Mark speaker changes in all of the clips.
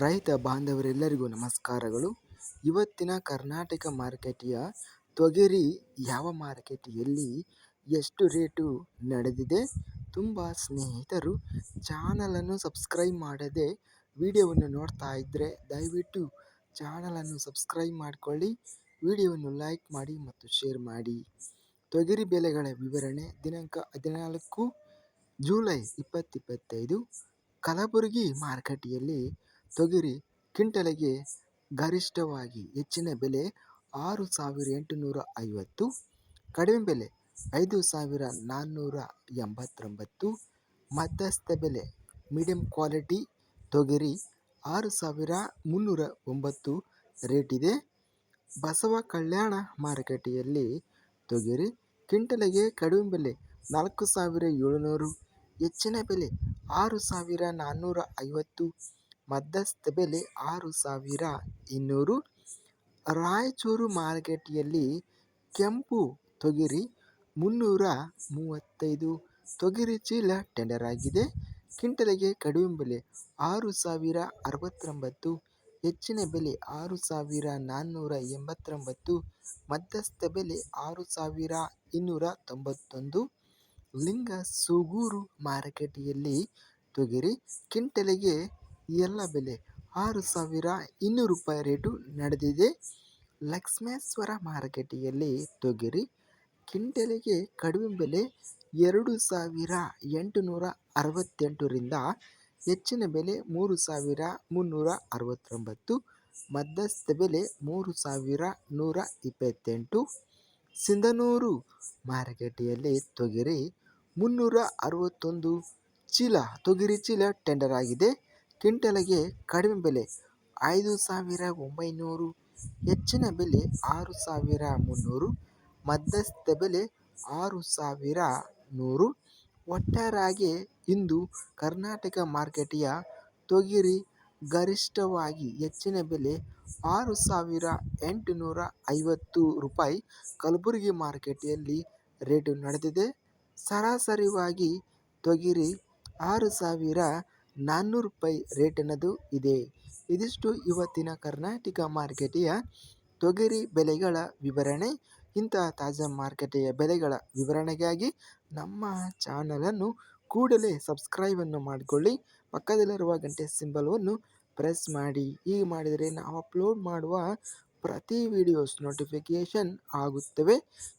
Speaker 1: ರೈತ ಬಾಂಧವರೆಲ್ಲರಿಗೂ ನಮಸ್ಕಾರಗಳು. ಇವತ್ತಿನ ಕರ್ನಾಟಕ ಮಾರುಕಟ್ಟೆಯ ತೊಗರಿ ಯಾವ ಮಾರುಕಟ್ಟೆಯಲ್ಲಿ ಎಷ್ಟು ರೇಟು ನಡೆದಿದೆ ತುಂಬ ಸ್ನೇಹಿತರು ಚಾನಲನ್ನು ಸಬ್ಸ್ಕ್ರೈಬ್ ಮಾಡದೆ ವಿಡಿಯೋವನ್ನು ನೋಡ್ತಾ ಇದ್ದರೆ ದಯವಿಟ್ಟು ಚಾನಲನ್ನು ಸಬ್ಸ್ಕ್ರೈಬ್ ಮಾಡಿಕೊಳ್ಳಿ, ವಿಡಿಯೋವನ್ನು ಲೈಕ್ ಮಾಡಿ ಮತ್ತು ಶೇರ್ ಮಾಡಿ. ತೊಗರಿ ಬೆಲೆಗಳ ವಿವರಣೆ ದಿನಾಂಕ ಹದಿನಾಲ್ಕು ಜೂಲೈ ಇಪ್ಪತ್ತಿಪ್ಪತ್ತೈದು ಕಲಬುರಗಿ ಮಾರುಕಟ್ಟೆಯಲ್ಲಿ ತೊಗರಿ ಕ್ವಿಂಟಲಿಗೆ ಗರಿಷ್ಠವಾಗಿ ಹೆಚ್ಚಿನ ಬೆಲೆ ಆರು ಸಾವಿರ ಎಂಟುನೂರ ಐವತ್ತು ಕಡಿಮೆ ಬೆಲೆ ಐದು ಸಾವಿರ ನಾನ್ನೂರ ಎಂಬತ್ತೊಂಬತ್ತು ಮಧ್ಯಸ್ಥ ಬೆಲೆ ಮೀಡಿಯಮ್ ಕ್ವಾಲಿಟಿ ತೊಗರಿ ಆರು ಸಾವಿರ ಮುನ್ನೂರ ಒಂಬತ್ತು ರೇಟ್ ಇದೆ. ಬಸವ ಕಲ್ಯಾಣ ಮಾರುಕಟ್ಟೆಯಲ್ಲಿ ತೊಗರಿ ಕ್ವಿಂಟಲಿಗೆ ಕಡಿಮೆ ಬೆಲೆ ನಾಲ್ಕು ಸಾವಿರ ಏಳುನೂರು, ಹೆಚ್ಚಿನ ಬೆಲೆ ಆರು ಸಾವಿರ ನಾನ್ನೂರ ಐವತ್ತು ಮಧ್ಯಸ್ಥ ಬೆಲೆ ಆರು ಸಾವಿರ ಇನ್ನೂರು. ರಾಯಚೂರು ಮಾರುಕಟ್ಟೆಯಲ್ಲಿ ಕೆಂಪು ತೊಗರಿ ಮುನ್ನೂರ ಮೂವತ್ತೈದು. ತೊಗರಿ ಚೀಲ ಟೆಂಡರ್ ಆಗಿದೆ. ಕಿಂಟಲಿಗೆ ಕಡಿಮೆ ಬೆಲೆ ಆರು ಸಾವಿರ ಅರವತ್ತೊಂಬತ್ತು. ಹೆಚ್ಚಿನ ಬೆಲೆ ಆರು ಸಾವಿರ ನಾನ್ನೂರ ಎಂಬತ್ತೊಂಬತ್ತು. ಮಧ್ಯಸ್ಥ ಬೆಲೆ ಆರು ಸಾವಿರ ಇನ್ನೂರ ತೊಂಬತ್ತೊಂದು. ಲಿಂಗಸೂಗೂರು ಮಾರುಕಟ್ಟೆಯಲ್ಲಿ ತೊಗರಿ ಕ್ವಿಂಟಲಿಗೆ ಎಲ್ಲ ಬೆಲೆ ಆರು ಸಾವಿರ ಇನ್ನೂರು ರೂಪಾಯಿ ರೇಟು ನಡೆದಿದೆ. ಲಕ್ಷ್ಮೇಶ್ವರ ಮಾರುಕಟ್ಟೆಯಲ್ಲಿ ತೊಗರಿ ಕಿಂಟಲಿಗೆ ಕಡಿಮೆ ಬೆಲೆ ಎರಡು ಸಾವಿರ ಎಂಟುನೂರ ಅರವತ್ತೆಂಟರಿಂದ ಹೆಚ್ಚಿನ ಬೆಲೆ ಮೂರು ಸಾವಿರ ಮುನ್ನೂರ ಅರವತ್ತೊಂಬತ್ತು, ಮಧ್ಯಸ್ಥ ಬೆಲೆ ಮೂರು ಸಾವಿರ ನೂರ ಇಪ್ಪತ್ತೆಂಟು. ಸಿಂಧನೂರು ಮಾರುಕಟ್ಟೆಯಲ್ಲಿ ತೊಗರಿ ಮುನ್ನೂರ ಅರವತ್ತೊಂದು ಚೀಲ, ತೊಗರಿ ಚೀಲ ಟೆಂಡರ್ ಆಗಿದೆ. ಕ್ವಿಂಟಲಿಗೆ ಕಡಿಮೆ ಬೆಲೆ ಐದು ಸಾವಿರ ಒಂಬೈನೂರು, ಹೆಚ್ಚಿನ ಬೆಲೆ ಆರು ಸಾವಿರ ಮುನ್ನೂರು, ಮಧ್ಯಸ್ಥ ಬೆಲೆ ಆರು ಸಾವಿರ ನೂರು. ಒಟ್ಟಾರೆಯಾಗಿ ಇಂದು ಕರ್ನಾಟಕ ಮಾರ್ಕೆಟಿಯ ತೊಗರಿ ಗರಿಷ್ಠವಾಗಿ ಹೆಚ್ಚಿನ ಬೆಲೆ ಆರು ಸಾವಿರ ಎಂಟುನೂರ ಐವತ್ತು ರೂಪಾಯಿ ಕಲಬುರಗಿ ಮಾರ್ಕೆಟಿಯಲ್ಲಿ ರೇಟು ನಡೆದಿದೆ. ಸರಾಸರಿವಾಗಿ ತೊಗರಿ ಆರು ಸಾವಿರ ನಾನ್ನೂರು ರೂಪಾಯಿ ರೇಟ್ ಅನ್ನೋದು ಇದೆ. ಇದಿಷ್ಟು ಇವತ್ತಿನ ಕರ್ನಾಟಕ ಮಾರುಕಟ್ಟೆಯ ತೊಗರಿ ಬೆಲೆಗಳ ವಿವರಣೆ. ಇಂತಹ ತಾಜಾ ಮಾರುಕಟ್ಟೆಯ ಬೆಲೆಗಳ ವಿವರಣೆಗಾಗಿ ನಮ್ಮ ಚಾನಲನ್ನು ಕೂಡಲೇ ಸಬ್ಸ್ಕ್ರೈಬನ್ನು ಮಾಡಿಕೊಳ್ಳಿ. ಪಕ್ಕದಲ್ಲಿರುವ ಗಂಟೆ ಸಿಂಬಲ್ವನ್ನು ಪ್ರೆಸ್ ಮಾಡಿ. ಹೀಗೆ ಮಾಡಿದರೆ ನಾವು ಅಪ್ಲೋಡ್ ಮಾಡುವ ಪ್ರತಿ ವಿಡಿಯೋಸ್ ನೋಟಿಫಿಕೇಷನ್ ಆಗುತ್ತವೆ.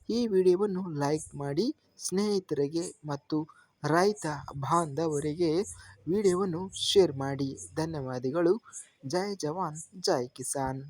Speaker 1: ಈ ವಿಡಿಯೋವನ್ನು ಲೈಕ್ ಮಾಡಿ ಸ್ನೇಹಿತರಿಗೆ ಮತ್ತು ರೈತ ಬಾಂಧವರಿಗೆ ವಿಡಿಯೋವನ್ನು ಶೇರ್ ಮಾಡಿ. ಧನ್ಯವಾದಗಳು. ಜೈ ಜವಾನ್ ಜೈ ಕಿಸಾನ್.